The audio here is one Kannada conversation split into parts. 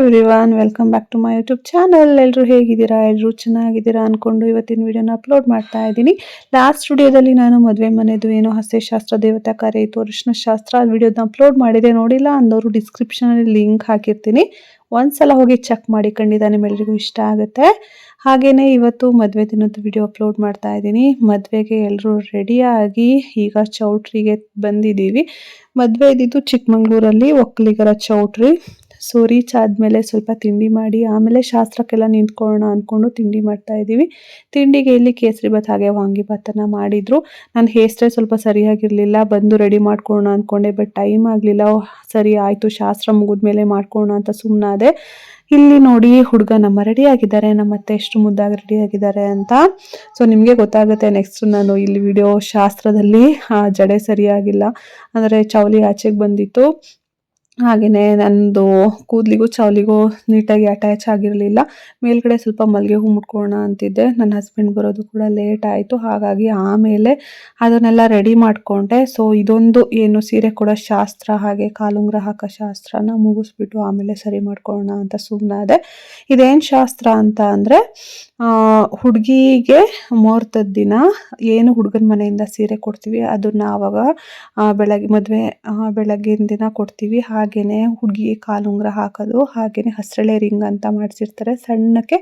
Everyone welcome back to my YouTube channel ಎಲ್ಲರೂ ಹೇಗಿದ್ದೀರಾ? ಎಲ್ಲರೂ ಚೆನ್ನಾಗಿದ್ದೀರಾ ಅಂದ್ಕೊಂಡು ಇವತ್ತಿನ ವಿಡಿಯೋನ ಅಪ್ಲೋಡ್ ಮಾಡ್ತಾ ಇದ್ದೀನಿ. ಲಾಸ್ಟ್ ವಿಡಿಯೋದಲ್ಲಿ ನಾನು ಮದುವೆ ಮನೆದು ಏನೋ ಹಸ್ತೆಶಾಸ್ತ್ರ, ದೇವತಾ ಕಾರ್ಯ ಇತ್ತು. ಅರಿಶಿನ ಶಾಸ್ತ್ರ ಆ ವಿಡಿಯೋನ ಅಪ್ಲೋಡ್ ಮಾಡಿದೆ. ನೋಡಿಲ್ಲ? ಅಂದವರು ಡಿಸ್ಕ್ರಿಪ್ಷನಲ್ಲಿ ಲಿಂಕ್ ಹಾಕಿರ್ತೀನಿ. ಒಂದ್ಸಲ ಹೋಗಿ ಚೆಕ್ ಮಾಡಿ ಖಂಡಿತ ನಿಮ್ಮೆಲ್ಲರಿಗೂ ಇಷ್ಟ ಆಗುತ್ತೆ. ಹಾಗೆಯೇ ಇವತ್ತು ಮದುವೆ ದಿನದ ವಿಡಿಯೋ ಅಪ್ಲೋಡ್ ಮಾಡ್ತಾ ಇದ್ದೀನಿ. ಮದುವೆಗೆ ಎಲ್ಲರೂ ರೆಡಿಯಾಗಿ ಈಗ ಚೌಟ್ರಿಗೆ ಬಂದಿದ್ದೀವಿ. ಮದುವೆ ಇದ್ದಿದ್ದು ಚಿಕ್ಕಮಂಗ್ಳೂರಲ್ಲಿ ಒಕ್ಕಲಿಗರ ಚೌಟ್ರಿ. ಸೊ ರೀಚ್ ಆದಮೇಲೆ ಸ್ವಲ್ಪ ತಿಂಡಿ ಮಾಡಿ, ಆಮೇಲೆ ಶಾಸ್ತ್ರಕ್ಕೆಲ್ಲ ನಿಂತ್ಕೊಳ್ಳೋಣ ಅಂದ್ಕೊಂಡು ತಿಂಡಿ ಮಾಡ್ತಾ ಇದ್ದೀವಿ. ತಿಂಡಿಗೆ ಇಲ್ಲಿ ಕೇಸರಿ ಭಾತ್ ಹಾಗೆ ವಾಂಗಿಭಾತನ್ನು ಮಾಡಿದರು. ನನ್ನ ಹೇರ್ ಸ್ವಲ್ಪ ಸರಿಯಾಗಿರಲಿಲ್ಲ. ಬಂದು ರೆಡಿ ಮಾಡ್ಕೊಳ್ಳೋಣ ಅಂದ್ಕೊಂಡೆ ಬಟ್ ಟೈಮ್ ಆಗಲಿಲ್ಲ. ಸರಿ ಆಯಿತು, ಶಾಸ್ತ್ರ ಮುಗಿದ್ಮೇಲೆ ಮಾಡ್ಕೊಳ್ಳೋಣ ಅಂತ ಸುಮ್ಮನಾದೆ ಇಲ್ಲಿ ನೋಡಿ, ಹುಡುಗ ನಮ್ಮ ರೆಡಿ ಆಗಿದ್ದಾರೆ, ನಮ್ಮ ಅತ್ತೆ ಎಷ್ಟು ಮುದ್ದಾಗಿ ರೆಡಿ ಆಗಿದ್ದಾರೆ ಅಂತ. ಸೊ ನಿಮಗೆ ಗೊತ್ತಾಗುತ್ತೆ ನೆಕ್ಸ್ಟ್ ನಾನು ಇಲ್ಲಿ ವಿಡಿಯೋ ಶಾಸ್ತ್ರದಲ್ಲಿ ಜಡೆ ಸರಿಯಾಗಿಲ್ಲ. ಅಂದರೆ ಚೌಲಿ ಆಚೆಗೆ ಬಂದಿತ್ತು. ಹಾಗೆಯೇ ನಂದು ಕೂದಲಿಗೂ ಚೌಲಿಗೂ ನೀಟಾಗಿ ಅಟ್ಯಾಚ್ ಆಗಿರಲಿಲ್ಲ. ಮೇಲ್ಗಡೆ ಸ್ವಲ್ಪ ಮಲ್ಲಿಗೆ ಹೂ ಮುಟ್ಕೋಣ ಅಂತಿದ್ದೆ. ನನ್ನ ಹಸ್ಬೆಂಡ್ ಬರೋದು ಕೂಡ ಲೇಟ್ ಆಯಿತು. ಹಾಗಾಗಿ ಆಮೇಲೆ ಅದನ್ನೆಲ್ಲ ರೆಡಿ ಮಾಡಿಕೊಂಡೆ. ಸೊ ಇದೊಂದು ಏನು ಸೀರೆ ಕೊಡೋ ಶಾಸ್ತ್ರ ಹಾಗೆ ಕಾಲುಂಗ್ರ ಹಾಕೋ ಶಾಸ್ತ್ರನ ಮುಗಿಸ್ಬಿಟ್ಟು ಆಮೇಲೆ ಸರಿ ಮಾಡ್ಕೊಳ್ಳೋಣ ಅಂತ ಸುಮ್ಮನಾದೆ ಇದೇನು ಶಾಸ್ತ್ರ ಅಂತ ಅಂದರೆ ಹುಡುಗಿಗೆ ಮುಹೂರ್ತದ ದಿನ ಏನು ಹುಡುಗನ ಮನೆಯಿಂದ ಸೀರೆ ಕೊಡ್ತೀವಿ, ಅದನ್ನು ಆವಾಗ ಬೆಳಗ್ಗೆ ಮದುವೆ ಬೆಳಗ್ಗಿನ ದಿನ ಕೊಡ್ತೀವಿ. ಹಾಗೆಯೇ ಹುಡುಗಿಗೆ ಕಾಲುಂಗ್ರ ಹಾಕೋದು, ಹಾಗೇನೆ ಹಸ್ರಳೆ ರಿಂಗ್ ಅಂತ ಮಾಡಿಸಿರ್ತಾರೆ. ಸಣ್ಣಕ್ಕೆ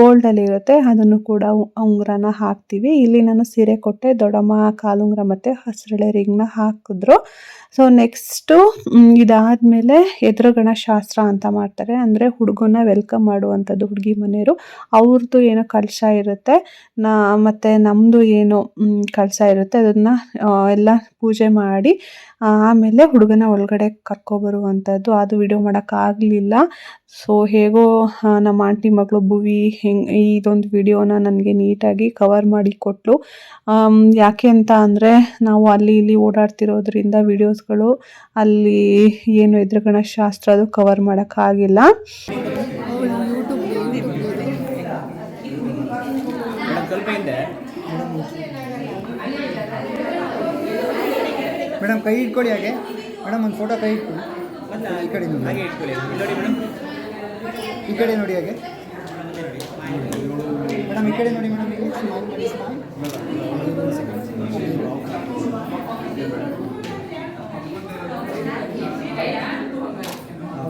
ಗೋಲ್ಡಲ್ಲಿ ಇರುತ್ತೆ. ಅದನ್ನು ಕೂಡ ಉಂಗುರನ ಹಾಕ್ತೀವಿ. ಇಲ್ಲಿ ನಾನು ಸೀರೆ ಕೊಟ್ಟೆ, ದೊಡ್ಡಮ್ಮ ಕಾಲುಂಗ್ರ ಮತ್ತು ಹಸ್ರಳೆ ರಿಂಗ್ನ ಹಾಕಿದ್ರು. ಸೊ ನೆಕ್ಸ್ಟು ಇದಾದಮೇಲೆ ಎದುರುಗಣ ಶಾಸ್ತ್ರ ಅಂತ ಮಾಡ್ತಾರೆ. ಅಂದರೆ ಹುಡುಗನ ವೆಲ್ಕಮ್ ಮಾಡುವಂಥದ್ದು ಹುಡುಗಿ ಮನೆಯವರು. ಅವ್ರದ್ದು ಏನೋ ಕಲಶ ಇರುತ್ತೆ. ನಾ, ಮತ್ತು ನಮ್ಮದು ಏನು ಕಲಶ ಇರುತ್ತೆ. ಅದನ್ನು ಎಲ್ಲ ಪೂಜೆ ಮಾಡಿ ಆಮೇಲೆ ಹುಡುಗನ ಒಳಗಡೆ ಕರ್ಕೊಬರುವಂಥದ್ದು. ಅದು ವಿಡಿಯೋ ಮಾಡೋಕ್ಕಾಗಲಿಲ್ಲ ಸೊ ಹೇಗೋ ನಮ್ಮ ಆಂಟಿ ಮಗಳು ಭುವಿ ಹೆಂಗೆ ಇದೊಂದು ವಿಡಿಯೋನ ನನಗೆ ನೀಟಾಗಿ ಕವರ್ ಮಾಡಿ ಕೊಟ್ಟಳು ಯಾಕೆ ಅಂತ ಅಂದರೆ, ನಾವು ಅಲ್ಲಿ ಇಲ್ಲಿ ಓಡಾಡ್ತಿರೋದ್ರಿಂದ ಅಲ್ಲಿ ಏನು ಎದುರುಗಣ ಶಾಸ್ತ್ರ ಅದು ಕವರ್ ಮಾಡೋಕ್ಕಾಗಿಲ್ಲ ಮೇಡಮ್ ಕೈ ಇಟ್ಕೊಳ್ಳಿ ಹಾಗೆ. ಮೇಡಮ್ ಒಂದು ಫೋಟೋ ಕೈ ಇಟ್ಕೊಳ್ಳಿ. ಈ ಕಡೆ ನೋಡಿ. ಹಾಗೆ ಇಟ್ಕೊಳ್ಳಿ. ಇಲ್ಲಿ ನೋಡಿ ಮೇಡಮ್. ಈ ಕಡೆ ನೋಡಿ ಹಾಗೆ. ಮೇಡಮ್ ಈ ಕಡೆ ನೋಡಿ ಮೇಡಮ್ ಈಗ ಸ್ಮೈಲ್ ಮಾಡಿ ಸ್ಮೈಲ್ ಓಕೆ ಮೇಡಮ್ ಮೇಡಮ್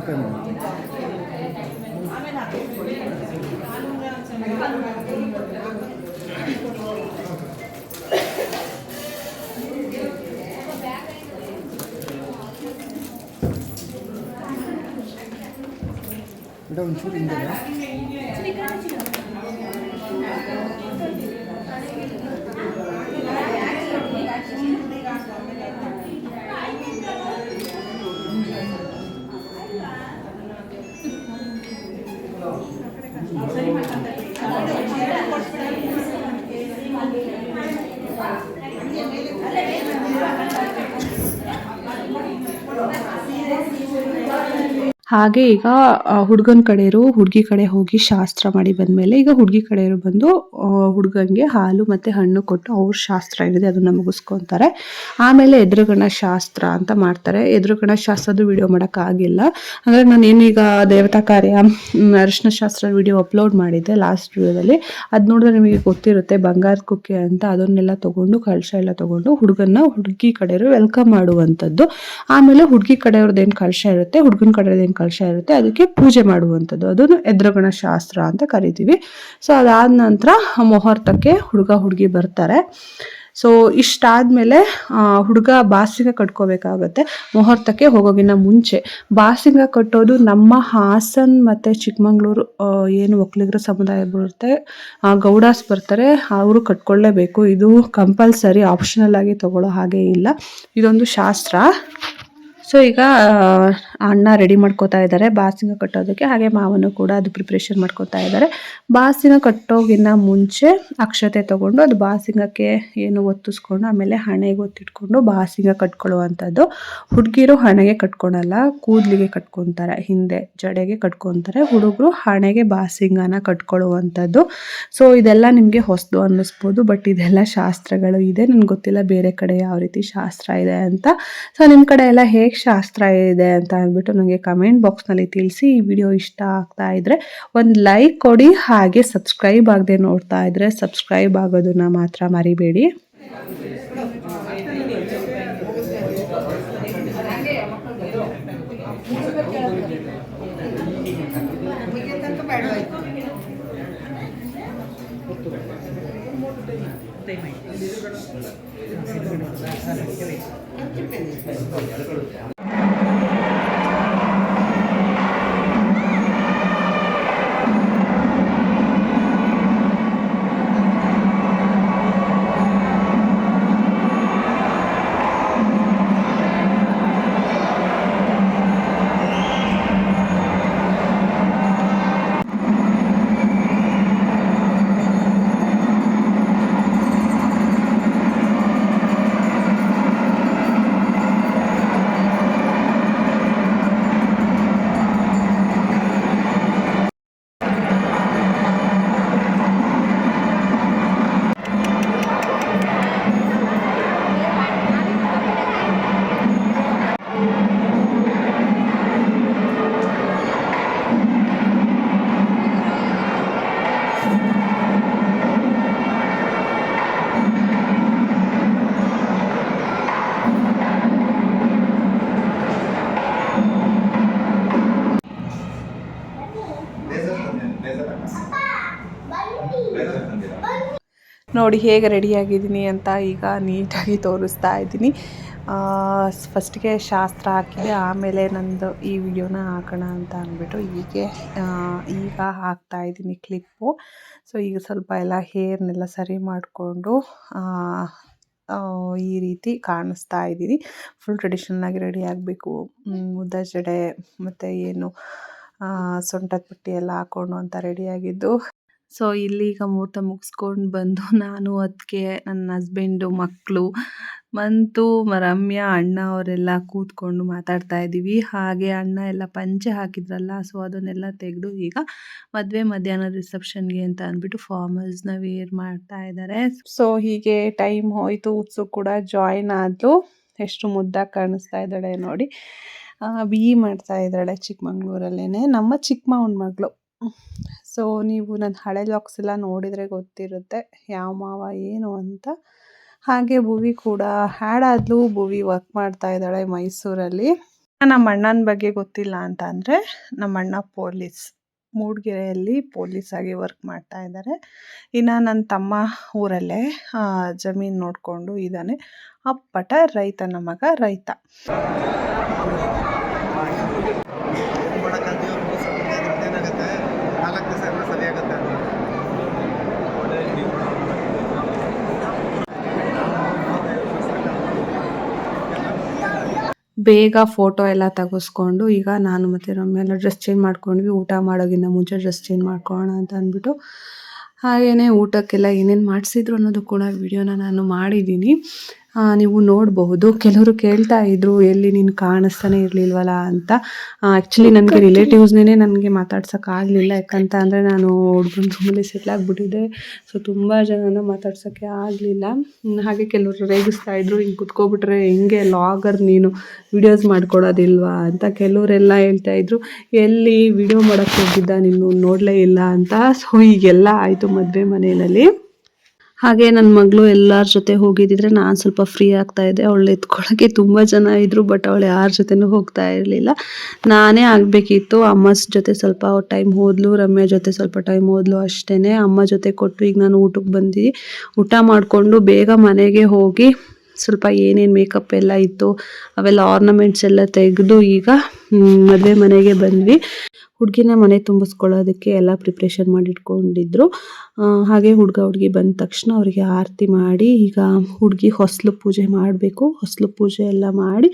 ಒಂಚೂರು ಹಿಂದೆ ಹಾಗೆ ಈಗ ಹುಡುಗನ ಕಡೆಯವರು ಹುಡುಗಿ ಕಡೆ ಹೋಗಿ ಶಾಸ್ತ್ರ ಮಾಡಿ ಬಂದಮೇಲೆ ಈಗ ಹುಡುಗಿ ಕಡೆಯವರು ಬಂದು ಹುಡುಗನಿಗೆ ಹಾಲು ಮತ್ತು ಹಣ್ಣು ಕೊಟ್ಟು ಅವ್ರ ಶಾಸ್ತ್ರ ಏನಿದೆ ಅದನ್ನು ಮುಗಿಸ್ಕೊತಾರೆ. ಆಮೇಲೆ ಎದುರುಗಣ ಶಾಸ್ತ್ರ ಅಂತ ಮಾಡ್ತಾರೆ. ಎದುರುಗಣ ಶಾಸ್ತ್ರದ ವಿಡಿಯೋ ಮಾಡೋಕ್ಕಾಗಿಲ್ಲ. ಅಂದರೆ ನಾನು ಏನೀಗ ದೇವತಾ ಕಾರ್ಯ ಅರಿಶಿನ ಶಾಸ್ತ್ರ ವಿಡಿಯೋ ಅಪ್ಲೋಡ್ ಮಾಡಿದ್ದೆ ಲಾಸ್ಟ್ ವಿಡಿಯೋದಲ್ಲಿ. ಅದು ನೋಡಿದ್ರೆ ನಿಮಗೆ ಗೊತ್ತಿರುತ್ತೆ ಬಂಗಾರ ಕುಕ್ಕೆ ಅಂತ ಅದನ್ನೆಲ್ಲ ತಗೊಂಡು, ಕಳಶ ಎಲ್ಲ ತಗೊಂಡು ಹುಡುಗನ್ನ ಹುಡುಗಿ ಕಡೆಯವರು ವೆಲ್ಕಮ್ ಮಾಡುವಂಥದ್ದು. ಆಮೇಲೆ ಹುಡುಗಿ ಕಡೆಯವ್ರದ್ದು ಏನು ಕಳಶ ಇರುತ್ತೆ, ಹುಡುಗನ ಕಡೆಯವ್ರದ್ದು ಏನು ಕಳಶ ಇರುತ್ತೆ, ಅದಕ್ಕೆ ಪೂಜೆ ಮಾಡುವಂಥದ್ದು. ಅದನ್ನು ಎದುರುಗಣ ಶಾಸ್ತ್ರ ಅಂತ ಕರಿತೀವಿ. ಸೊ ಅದಾದ ನಂತರ ಮುಹೂರ್ತಕ್ಕೆ ಹುಡುಗ, ಹುಡುಗಿ ಬರ್ತಾರೆ. ಸೊ ಇಷ್ಟಾದಮೇಲೆ ಹುಡುಗ ಬಾಸಿಂಗ ಕಟ್ಕೋಬೇಕಾಗತ್ತೆ. ಮುಹೂರ್ತಕ್ಕೆ ಹೋಗೋಗಿನ್ನ ಮುಂಚೆ. ಬಾಸಿಂಗ ಕಟ್ಟೋದು ನಮ್ಮ ಹಾಸನ್ ಮತ್ತು ಚಿಕ್ಕಮಂಗ್ಳೂರು ಏನು ಒಕ್ಕಲಿಗರ ಸಮುದಾಯ ಬರುತ್ತೆ ಗೌಡಾಸ್ ಬರ್ತಾರೆ. ಅವರು ಕಟ್ಕೊಳ್ಳೇಬೇಕು. ಇದು ಕಂಪಲ್ಸರಿ, ಆಪ್ಷನಲ್ ಆಗಿ ತಗೊಳ್ಳೋ ಹಾಗೆ ಇಲ್ಲ. ಇದೊಂದು ಶಾಸ್ತ್ರ. ಸೊ ಈಗ ಅಣ್ಣ ರೆಡಿ ಮಾಡ್ಕೋತಾ ಇದ್ದಾರೆ. ಬಾಸಿಂಗ ಕಟ್ಟೋದಕ್ಕೆ ಹಾಗೆ ಮಾವನು ಕೂಡ ಅದು ಪ್ರಿಪ್ರೇಷನ್ ಮಾಡ್ಕೋತಾ ಇದ್ದಾರೆ. ಬಾಸಿಂಗ ಕಟ್ಟೋಗಿನ್ನ ಮುಂಚೆ ಅಕ್ಷತೆ ತಗೊಂಡು ಅದು ಬಾಸಿಂಗಕ್ಕೆ ಏನು ಒತ್ತಿಸ್ಕೊಂಡು ಆಮೇಲೆ ಹಣೆಗೆ ಒತ್ತಿಟ್ಕೊಂಡು ಬಾಸಿಂಗ ಕಟ್ಕೊಳ್ಳುವಂಥದ್ದು. ಹುಡುಗಿರು ಹಣೆಗೆ ಕಟ್ಕೊಳಲ್ಲ, ಕೂದಲಿಗೆ ಕಟ್ಕೊತಾರೆ ಹಿಂದೆ ಜಡೆಗೆ ಕಟ್ಕೊತಾರೆ ಹುಡುಗರು ಹಣೆಗೆ ಬಾಸಿಂಗನ ಕಟ್ಕೊಳ್ಳುವಂಥದ್ದು. ಸೊ ಇದೆಲ್ಲ ನಿಮಗೆ ಹೊಸದು ಅನ್ನಿಸ್ಬೋದು ಬಟ್ ಇದೆಲ್ಲ ಶಾಸ್ತ್ರಗಳು ಇದೆ. ನನಗೆ ಗೊತ್ತಿಲ್ಲ ಬೇರೆ ಕಡೆ ಯಾವ ರೀತಿ ಶಾಸ್ತ್ರ ಇದೆ ಅಂತ. ಸೊ ನಿಮ್ಮ ಕಡೆ ಎಲ್ಲ ಹೇಗೆ ಶಾಸ್ತ್ರ ಇದೆ ಅಂತ ಅಂದ್ಬಿಟ್ಟು ನನಗೆ ಕಮೆಂಟ್ ಬಾಕ್ಸ್ನಲ್ಲಿ ತಿಳಿಸಿ ಈ ವಿಡಿಯೋ ಇಷ್ಟ ಆಗ್ತಾ ಇದ್ದರೆ ಒಂದು ಲೈಕ್ ಕೊಡಿ, ಹಾಗೆ ಸಬ್ಸ್ಕ್ರೈಬ್ ಆಗದೆ ನೋಡ್ತಾ ಇದ್ದರೆ ಸಬ್ಸ್ಕ್ರೈಬ್ ಆಗೋದನ್ನ ಮಾತ್ರ ಮರಿಬೇಡಿ. ನೋಡಿ ಹೇಗೆ ರೆಡಿಯಾಗಿದ್ದೀನಿ ಅಂತ ಈಗ ನೀಟಾಗಿ ತೋರಿಸ್ತಾ ಇದ್ದೀನಿ. ಫಸ್ಟಿಗೆ ಶಾಸ್ತ್ರ ಹಾಕಿದೆ, ಆಮೇಲೆ ನಂದು ಈ ವಿಡಿಯೋನ ಹಾಕೋಣ ಅಂತ ಅಂದ್ಬಿಟ್ಟು ಹೀಗೆ ಈಗ ಹಾಕ್ತಾ ಇದ್ದೀನಿ ಕ್ಲಿಪ್ಪು. ಸೊ ಈಗ ಸ್ವಲ್ಪ ಎಲ್ಲ ಹೇರ್ನೆಲ್ಲ ಸರಿ ಮಾಡಿಕೊಂಡು ಈ ರೀತಿ ಕಾಣಿಸ್ತಾ ಇದ್ದೀನಿ. ಫುಲ್ ಟ್ರೆಡಿಷನಲ್ಲಾಗಿ ರೆಡಿ ಆಗಬೇಕು. ಮುದ್ದ ಜಡೆ, ಮತ್ತು ಏನು ಸೊಂಟದ ಪಟ್ಟಿ ಎಲ್ಲ ಹಾಕ್ಕೊಂಡು ಅಂತ ರೆಡಿಯಾಗಿದ್ದು ಸೊ ಇಲ್ಲಿ ಈಗ ಮುಹೂರ್ತ ಮುಗಿಸ್ಕೊಂಡು ಬಂದು ನಾನು ಅದಕ್ಕೆ ನನ್ನ ಹಸ್ಬೆಂಡು ಮಕ್ಕಳು ಮಂತು, ರಮ್ಯ, ಅಣ್ಣ ಅವರೆಲ್ಲ ಕೂತ್ಕೊಂಡು ಮಾತಾಡ್ತಾ ಇದ್ದೀವಿ. ಹಾಗೆ ಅಣ್ಣ ಎಲ್ಲ ಪಂಚೆ ಹಾಕಿದ್ರಲ್ಲ ಸೊ ಅದನ್ನೆಲ್ಲ ತೆಗೆದು ಈಗ ಮದುವೆ ಮಧ್ಯಾಹ್ನ ರಿಸೆಪ್ಷನ್ಗೆ ಅಂತ ಅಂದ್ಬಿಟ್ಟು ಫಾರ್ಮಲ್ಸ್ನ ವೇರ್ ಮಾಡ್ತಾ ಇದ್ದಾರೆ ಸೊ ಹೀಗೆ ಟೈಮ್ ಹೋಯಿತು ಉತ್ಸು ಕೂಡ ಜಾಯಿನ್ ಆದ್ಲು. ಎಷ್ಟು ಮುದ್ದಾಗಿ ಕಾಣಿಸ್ತಾ ಇದ್ದಾಳೆ ನೋಡಿ. ಬಿ ಮಾಡ್ತಾ ಇದ್ದಾಳೆ ಚಿಕ್ಕಮಂಗ್ಳೂರಲ್ಲೇ ನಮ್ಮ ಚಿಕ್ಕಮ್ಮ ಮಗಳು. ಸೊ ನೀವು ನನ್ನ ಹಳೆ ಲಾಕ್ಸ್ ಎಲ್ಲ ನೋಡಿದರೆ ಗೊತ್ತಿರುತ್ತೆ ಯಾವ ಮಾವ ಏನು ಅಂತ. ಹಾಗೆ ಭುವಿ ಕೂಡ ಹ್ಯಾಡ್ ಆದ್ಲು. ಭುವಿ ವರ್ಕ್ ಮಾಡ್ತಾ ಇದ್ದಾಳೆ ಮೈಸೂರಲ್ಲಿ. ನಮ್ಮ ಅಣ್ಣನ ಬಗ್ಗೆ ಗೊತ್ತಿಲ್ಲ ಅಂತ ಅಂದರೆ ನಮ್ಮ ಅಣ್ಣ ಪೊಲೀಸ್, ಮೂಡಿಗೆರೆಯಲ್ಲಿ ಪೊಲೀಸ್ ಆಗಿ ವರ್ಕ್ ಮಾಡ್ತಾ ಇದ್ದಾರೆ ಇನ್ನು ನನ್ನ ತಮ್ಮ ಊರಲ್ಲೇ ಜಮೀನು ನೋಡಿಕೊಂಡು ಇದ್ದಾನೆ. ಅಪ್ಪಟ ರೈತನ ಮಗ ರೈತ ಮಾಡೋಕ್ಕಾಗ್ತೀವಿ ಅವ್ರಿಗೆ ಸ್ವಲ್ಪ ಅದ್ರದ್ದು ಏನಾಗುತ್ತೆ ನಾಲ್ಕು ದಿವಸ ಎಲ್ಲ ಸರಿ ಆಗುತ್ತೆ ಅಂತ ಬೇಗ ಫೋಟೋ ಎಲ್ಲ ತೆಗೆಸ್ಕೊಂಡು ಈಗ ನಾನು ಮತ್ತೆ ರಮ್ಯ ಎಲ್ಲ ಡ್ರೆಸ್ ಚೇಂಜ್ ಮಾಡ್ಕೊಂಡ್ವಿ. ಊಟ ಮಾಡೋಕ್ಕಿಂತ ಮುಂಚೆ ಡ್ರೆಸ್ ಚೇಂಜ್ ಮಾಡ್ಕೊಳ್ಳೋಣ ಅಂತ ಅಂದ್ಬಿಟ್ಟು ಹಾಗೆಯೇ ಊಟಕ್ಕೆಲ್ಲ ಏನೇನು ಮಾಡಿಸಿದ್ರು ಅನ್ನೋದು ಕೂಡ ವಿಡಿಯೋನ ನಾನು ಮಾಡಿದ್ದೀನಿ. ನೀವು ನೋಡಬಹುದು. ಕೆಲವರು ಕೇಳ್ತಾ ಇದ್ರು ಎಲ್ಲಿ ನೀನು ಕಾಣಿಸ್ತಾನೆ ಇರಲಿಲ್ವಲ್ಲ ಅಂತ. ಆ್ಯಕ್ಚುಲಿ ನನಗೆ ರಿಲೇಟಿವ್ಸ್ನೇ ನನಗೆ ಮಾತಾಡ್ಸೋಕ್ಕಾಗಲಿಲ್ಲ ಯಾಕಂತ ಅಂದರೆ ನಾನು ಹುಡ್ಗನ ರೂಮಲ್ಲಿ ಸೆಟ್ಲ್ ಆಗಿಬಿಟ್ಟಿದ್ದೆ. ಸೊ ತುಂಬ ಜನನ ಮಾತಾಡ್ಸೋಕ್ಕೆ ಆಗಲಿಲ್ಲ. ಹಾಗೆ ಕೆಲವರು ರೇಗಿಸ್ತಾ ಇದ್ರು. ಹಿಂಗೆ ಕುತ್ಕೊಬಿಟ್ರೆ ಹೆಂಗೆ ಲಾಗರ್ ನೀನು? ವಿಡಿಯೋಸ್ ಮಾಡ್ಕೊಡೋದಿಲ್ವಾ ಅಂತ ಕೆಲವರೆಲ್ಲ ಹೇಳ್ತಾ ಇದ್ರು. ಎಲ್ಲಿ ವಿಡಿಯೋ ಮಾಡೋಕ್ಕೆ ಹೋಗಿದ್ದ ನೀನು ನೋಡಲೇ ಇಲ್ಲ ಅಂತ. ಸೊ ಈಗೆಲ್ಲ ಆಯಿತು ಮದುವೆ ಮನೆಯಲ್ಲಿ. ಹಾಗೆ ನನ್ನ ಮಗಳು ಎಲ್ಲರ ಜೊತೆ ಹೋಗಿದ್ದಿದ್ರೆ ನಾನು ಸ್ವಲ್ಪ ಫ್ರೀ ಆಗ್ತಾ ಇದ್ದೆ. ಅವಳು ಎತ್ಕೊಳ್ಳೋಕ್ಕೆ ತುಂಬ ಜನ ಇದ್ದರು ಬಟ್ ಅವಳು ಯಾರ ಜೊತೆನೂ ಹೋಗ್ತಾ ಇರಲಿಲ್ಲ. ನಾನೇ ಆಗಬೇಕಿತ್ತು. ಅಮ್ಮ ಜೊತೆ ಸ್ವಲ್ಪ ಟೈಮ್ ಹೋದ್ಲು, ರಮ್ಯಾ ಜೊತೆ ಸ್ವಲ್ಪ ಟೈಮ್ ಹೋದ್ಲು ಅಷ್ಟೇ ಅಮ್ಮ ಜೊತೆ ಕೊಟ್ಟು ಈಗ ನಾನು ಊಟಕ್ಕೆ ಬಂದು ಊಟ ಮಾಡಿಕೊಂಡು ಬೇಗ ಮನೆಗೆ ಹೋಗಿ ಸ್ವಲ್ಪ ಏನೇನು ಮೇಕಪ್ ಎಲ್ಲ ಇತ್ತು, ಅವೆಲ್ಲ ಆರ್ನಮೆಂಟ್ಸ್ ಎಲ್ಲ ತೆಗೆದು ಈಗ ಮದುವೆ ಮನೆಗೆ ಬಂದ್ವಿ. ಹುಡುಗಿನ ಮನೆ ತುಂಬಿಸ್ಕೊಳ್ಳೋದಕ್ಕೆ ಎಲ್ಲ ಪ್ರಿಪ್ರೇಷನ್ ಮಾಡಿಟ್ಕೊಂಡಿದ್ರು. ಹಾಗೆ ಹುಡುಗ ಹುಡುಗಿ ಬಂದ ತಕ್ಷಣ ಅವರಿಗೆ ಆರತಿ ಮಾಡಿ, ಈಗ ಹುಡುಗಿ ಹೊಸಲು ಪೂಜೆ ಮಾಡಬೇಕು. ಹೊಸಲು ಪೂಜೆ ಎಲ್ಲ ಮಾಡಿ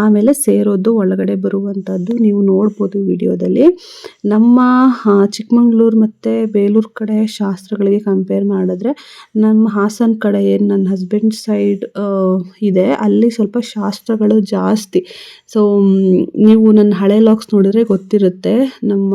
ಆಮೇಲೆ ಸೇರೋದು, ಒಳಗಡೆ ಬರುವಂಥದ್ದು ನೀವು ನೋಡ್ಬೋದು ವಿಡಿಯೋದಲ್ಲಿ. ನಮ್ಮ ಚಿಕ್ಕಮಂಗ್ಳೂರು ಮತ್ತು ಬೇಲೂರು ಕಡೆ ಶಾಸ್ತ್ರಗಳಿಗೆ ಕಂಪೇರ್ ಮಾಡಿದ್ರೆ ನಮ್ಮ ಹಾಸನ ಕಡೆ ಏನು ನನ್ನ ಹಸ್ಬೆಂಡ್ ಸೈಡ್ ಇದೆ. ಅಲ್ಲಿ ಸ್ವಲ್ಪ ಶಾಸ್ತ್ರಗಳು ಜಾಸ್ತಿ. ಸೊ ನೀವು ನನ್ನ ಹಳೆ ಲಾಕ್ಸ್ ನೋಡಿದ್ರೆ ಗೊತ್ತಿರುತ್ತೆ. ನಮ್ಮ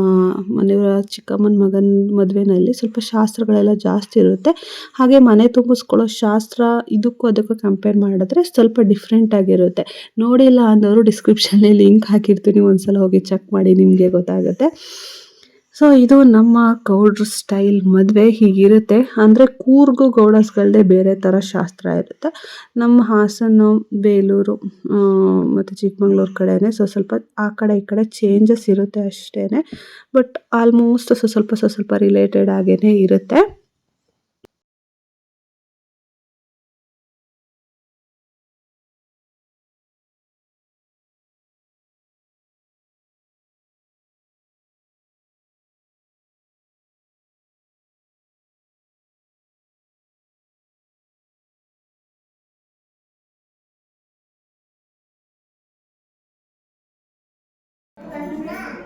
ಮನೆಯವರ ಚಿಕ್ಕಮ್ಮನ ಮಗನ ಮದುವೆನಲ್ಲಿ ಸ್ವಲ್ಪ ಶಾಸ್ತ್ರಗಳೆಲ್ಲ ಜಾಸ್ತಿ ಇರುತ್ತೆ. ಹಾಗೆ ಮನೆ ತುಂಬಿಸ್ಕೊಳ್ಳೋ ಶಾಸ್ತ್ರ ಇದಕ್ಕೂ ಅದಕ್ಕೂ ಕಂಪೇರ್ ಮಾಡಿದ್ರೆ ಸ್ವಲ್ಪ ಡಿಫ್ರೆಂಟ್ ಆಗಿರುತ್ತೆ. ನೋಡಿಲ್ಲ ಅನ್ನೋರು ಡಿಸ್ಕ್ರಿಪ್ಷನಲ್ಲಿ ಲಿಂಕ್ ಹಾಕಿರ್ತೀನಿ. ಒಂದ್ಸಲ ಹೋಗಿ ಚೆಕ್ ಮಾಡಿ ನಿಮಗೆ ಗೊತ್ತಾಗುತ್ತೆ. ಸೊ ಇದು ನಮ್ಮ ಗೌಡ್ರ ಸ್ಟೈಲ್ ಮದುವೆ ಹೀಗಿರುತ್ತೆ. ಅಂದರೆ ಕೂರ್ಗು ಗೌಡಸ್ಗಳದೇ ಬೇರೆ ಥರ ಶಾಸ್ತ್ರ ಇರುತ್ತೆ. ನಮ್ಮ ಹಾಸನ, ಬೇಲೂರು ಮತ್ತು ಚಿಕ್ಕಮಂಗ್ಳೂರು ಕಡೆನೇ ಸೊ ಸ್ವಲ್ಪ ಆ ಕಡೆ ಈ ಕಡೆ ಚೇಂಜಸ್ ಇರುತ್ತೆ ಅಷ್ಟೇ ಬಟ್ ಆಲ್ಮೋಸ್ಟ್ ಸ್ವಲ್ಪ ಸ್ವಲ್ಪ ರಿಲೇಟೆಡ್ ಆಗೇ ಇರುತ್ತೆ.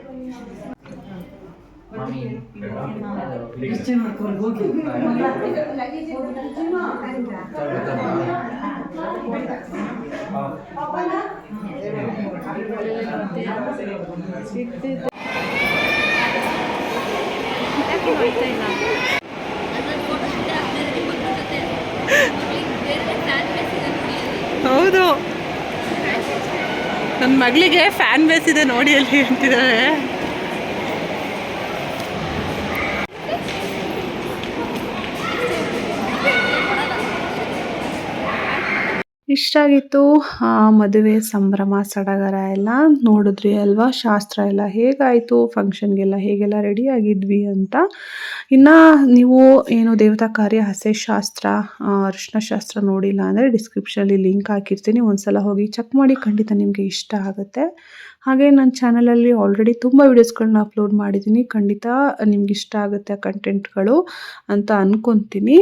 ಹೌದು. ನನ್ನ ಮಗಳಿಗೆ ಫ್ಯಾನ್ ಬೇಸ್ ಇದೆ ನೋಡಿ ಅಲ್ಲಿ ಅಂತಿದ್ದಾರೆ ಇಷ್ಟ ಆಗಿತ್ತು. ಆ ಮದುವೆ ಸಂಭ್ರಮ, ಸಡಗರ ಎಲ್ಲ ನೋಡಿದ್ರಿ ಅಲ್ವಾ? ಶಾಸ್ತ್ರ ಎಲ್ಲ ಹೇಗಾಯಿತು? ಫಂಕ್ಷನ್ಗೆಲ್ಲ ಹೇಗೆಲ್ಲ ರೆಡಿ ಆಗಿದ್ವಿ ಅಂತ. ಇನ್ನು ನೀವು ಏನು ದೇವತಾ ಕಾರ್ಯ ಹಸೆ ಶಾಸ್ತ್ರ ಅರಿಶಿನ ಶಾಸ್ತ್ರ ನೋಡಿಲ್ಲ ಅಂದರೆ ಡಿಸ್ಕ್ರಿಪ್ಷನಲ್ಲಿ ಲಿಂಕ್ ಹಾಕಿರ್ತೀನಿ. ಒಂದ್ಸಲ ಹೋಗಿ ಚೆಕ್ ಮಾಡಿ ಖಂಡಿತ ನಿಮಗೆ ಇಷ್ಟ ಆಗುತ್ತೆ. ಹಾಗೆ ನನ್ನ ಚಾನಲಲ್ಲಿ ಆಲ್ರೆಡಿ ತುಂಬ ವೀಡಿಯೋಸ್ಗಳನ್ನ ಅಪ್ಲೋಡ್ ಮಾಡಿದ್ದೀನಿ. ಖಂಡಿತ ನಿಮ್ಗೆ ಇಷ್ಟ ಆಗುತ್ತೆ ಆ ಕಂಟೆಂಟ್ಗಳು ಅಂತ ಅಂದ್ಕೊತೀನಿ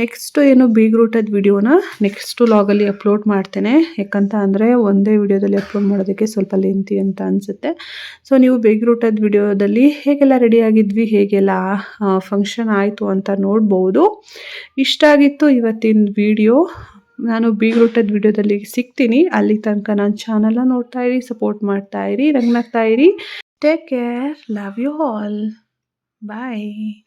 ನೆಕ್ಸ್ಟ್ ಏನು ಬೀಗ್ರೂಟದ ವಿಡಿಯೋನ ನೆಕ್ಸ್ಟ್ ಲಾಗಲ್ಲಿ ಅಪ್ಲೋಡ್ ಮಾಡ್ತೇನೆ. ಯಾಕಂತ ಅಂದರೆ ಒಂದೇ ವಿಡಿಯೋದಲ್ಲಿ ಅಪ್ಲೋಡ್ ಮಾಡೋದಕ್ಕೆ ಸ್ವಲ್ಪ ಲೆಂತಿ ಅಂತ ಅನಿಸುತ್ತೆ. ಸೊ ನೀವು ಬೀಗ್ರೂಟದ ವಿಡಿಯೋದಲ್ಲಿ ಹೇಗೆಲ್ಲ ರೆಡಿ ಆಗಿದ್ವಿ, ಹೇಗೆಲ್ಲ ಫಂಕ್ಷನ್ ಆಯಿತು ಅಂತ ನೋಡ್ಬೋದು. ಇಷ್ಟ ಆಗಿತ್ತು ಇವತ್ತಿನ ವಿಡಿಯೋ ನಾನು ಬೀಗ್ರೂಟದ ವಿಡಿಯೋದಲ್ಲಿ ಸಿಗ್ತೀನಿ. ಅಲ್ಲಿ ತನಕ ನನ್ನ ಚಾನಲ್ನ ನೋಡ್ತಾ ಇರಿ ಸಪೋರ್ಟ್ ಮಾಡ್ತಾ ಇರಿ, ರಂಗ್ನಾಗ್ತಾ ಇರಿ. Take care love you all bye